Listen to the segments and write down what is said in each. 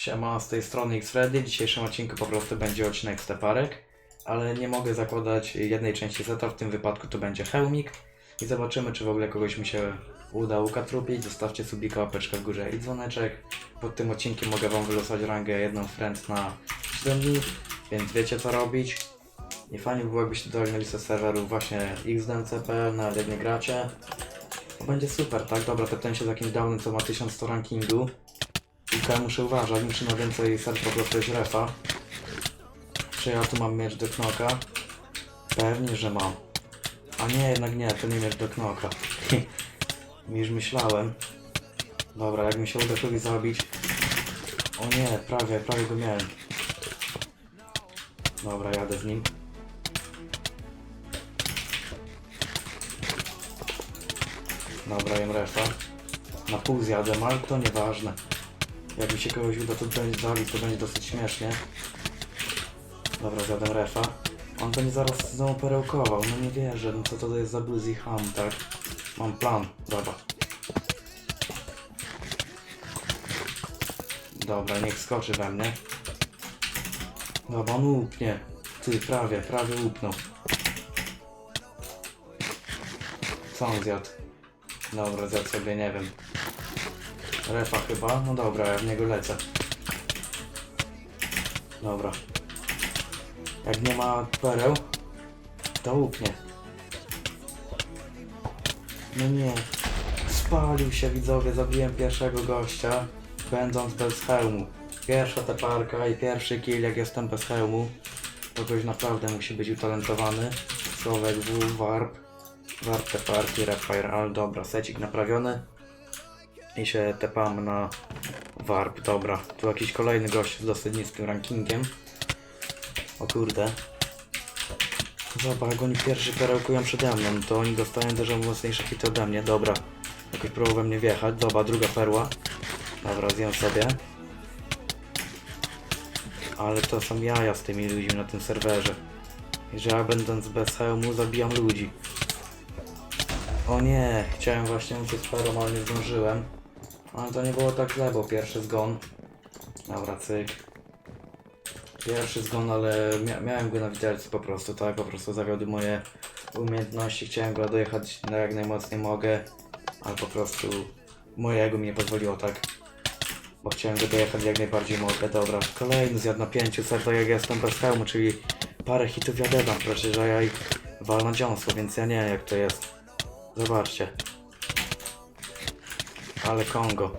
Siema, z tej strony Xfreddy. W dzisiejszym odcinku po prostu będzie odcinek steparek, ale nie mogę zakładać jednej części seta, w tym wypadku to będzie hełmik i zobaczymy, czy w ogóle kogoś mi się uda ukatrupić. Zostawcie subika, łapeczkę w górze i dzwoneczek. Pod tym odcinkiem mogę Wam wylosować rangę jedną friend na 7 dni, więc wiecie co robić. I fajnie by było, jakbyście dodali na listę serwerów właśnie xdmc.pl, nawet jak nie gracie. To będzie super, tak? Dobra, tepnę się z jakimś downem, co ma 1100 rankingu. Tylko muszę uważać, muszę na więcej serc po prostu jest refa. Czy ja tu mam miecz do knoka? Pewnie, że mam. A nie, jednak nie, to nie miecz do knoka. Niż myślałem. Dobra, jak mi się uda kogoś zabić. O nie, prawie, prawie go miałem. Dobra, jadę z nim. Dobra, jem refa. Na pół zjadę, ale to nieważne. Jak mi się kogoś uda będzie zabić, to będzie dosyć śmiesznie. Dobra, zjadłem refa. On będzie zaraz znowu perełkował, no nie wierzę, no co to jest za bluzy ham, tak? Mam plan, dobra. Dobra, niech skoczy we mnie. Dobra, on łupnie. Ty, prawie, prawie łupnął. Co on zjadł? Dobra, zjadł sobie, nie wiem. Refa chyba? No dobra, ja w niego lecę. Dobra. Jak nie ma pereł, to łupnie. No nie. Spalił się widzowie, zabiłem pierwszego gościa, będąc bez hełmu. Pierwsza ta parka i pierwszy kill jak jestem bez hełmu. To ktoś naprawdę musi być utalentowany. Słowek W, warp. Warp te parki, rapfire, ale dobra, secik naprawiony. I się tepam na warp, dobra. Tu jakiś kolejny gość z dosyć niskim rankingiem. O kurde. Zobacz, jak oni pierwszy perełkują przede mną, to oni dostają dużo mocniejsze hity ode mnie, dobra. Jakoś próbował mnie wjechać, dobra, druga perła. Dobra, zjem sobie. Ale to są jaja z tymi ludźmi na tym serwerze. Że ja będąc bez hełmu zabijam ludzi. O nie, chciałem właśnie uciec perą, ale nie zdążyłem. Ale to nie było tak źle, bo pierwszy zgon. Dobra, cyk. Pierwszy zgon, ale mia miałem go na widelcu po prostu, tak? Po prostu zawiodły moje umiejętności. Chciałem go dojechać na jak najmocniej mogę, ale po prostu mojego mi nie pozwoliło, tak? Bo chciałem go dojechać jak najbardziej mogę. Dobra, kolejny zjadł na pięciu sercach jak jestem bez hełmu, czyli parę hitów ja dedam, proszę, że ja ich wal na dziąsło, więc ja nie wiem jak to jest. Zobaczcie. Ale Kongo.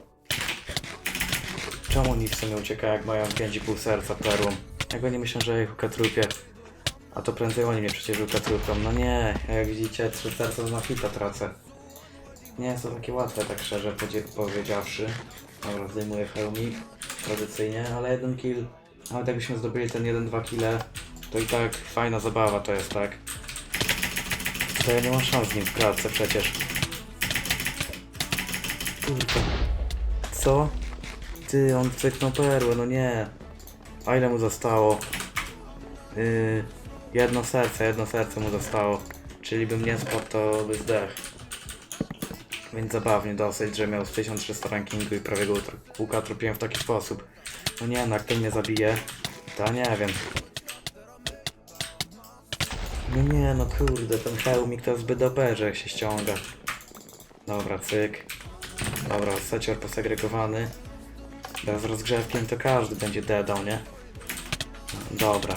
Czemu oni w sumie uciekają, jak mają 5,5 serca perłą? Jak oni myślą, że ja ich? A to prędzej oni mnie przecież ukatrupią. No nie, jak widzicie, 3 serca na hita tracę. Nie jest to takie łatwe, tak szczerze powiedziawszy. Dobra, zdejmuję hełmik, tradycyjnie, ale jeden kill, nawet jakbyśmy zdobyli ten 1-2 kile, to i tak fajna zabawa to jest, tak? To ja nie mam szans z nim w klatce przecież. Co? Ty, on cyknął perłę, no nie. A ile mu zostało? Yy, jedno serce, jedno serce mu zostało. Czyli bym nie spadł, to by zdech. Więc zabawnie dosyć, że miał z 1300 rankingu i prawie go kółka tropiłem w taki sposób. No nie, no ten mnie zabije, to nie wiem. No nie, no kurde, ten hełmik to zbyt OP, że się ściąga. Dobra, cyk. Dobra, secior posegregowany. Bez rozgrzewkiem to każdy będzie dedał, nie? Dobra.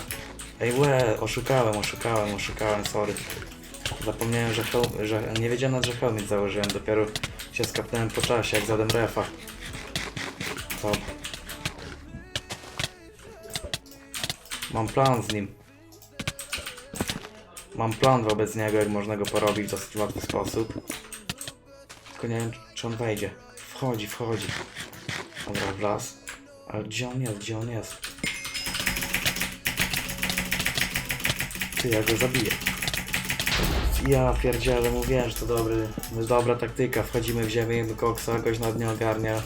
Ej, łe, oszukałem, oszukałem, oszukałem, sorry. Zapomniałem, że, hełm, że nie wiedziałem nawet, że hełmik założyłem, dopiero się skapnąłem po czasie, jak zadem refa. To... Mam plan z nim. Mam plan wobec niego, jak można go porobić w dosyć łatwy sposób. Tylko nie wiem, czy on wejdzie. Wchodzi, wchodzi. Dobra, las. Ale gdzie on jest? Gdzie on jest? Ty, ja go zabiję. Ja pierdzielę, mówiłem, że to dobry, dobra taktyka. Wchodzimy w ziemię do koksa, goś nad nie ogarnia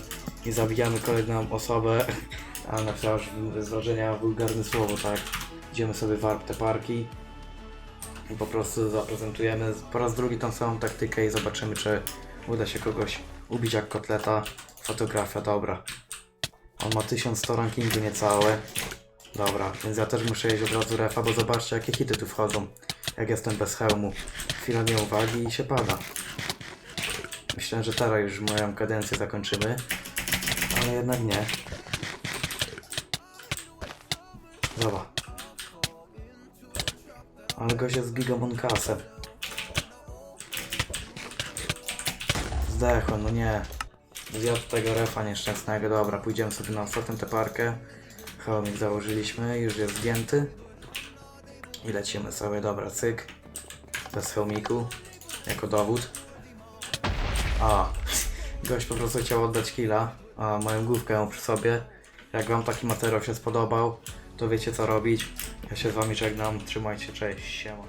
i zabijamy kolejną osobę. Ale napisałeś z wrażenia wulgarne słowo, tak? Idziemy sobie warp te parki i po prostu zaprezentujemy po raz drugi tą samą taktykę i zobaczymy, czy uda się kogoś ubić jak kotleta. Fotografia dobra. On ma 1100 rankingu niecałe. Dobra, więc ja też muszę jeść od razu refa, bo zobaczcie jakie hity tu wchodzą. Jak jestem bez hełmu. Chwila nieuwagi i się pada. Myślę, że teraz już moją kadencję zakończymy. Ale jednak nie. Dobra. Ale gość jest gigamonkasem. Zdechłem, no nie. Zjadł tego refa nieszczęsnego. Dobra, pójdziemy sobie na ostatnią tę parkę. Hełmik założyliśmy, już jest zdjęty. I lecimy sobie, dobra, cyk. Bez hełmiku, jako dowód. A, gość po prostu chciał oddać killa, a moją główkę przy sobie. Jak wam taki materiał się spodobał, to wiecie co robić. Ja się z wami żegnam, trzymajcie, cześć, siema.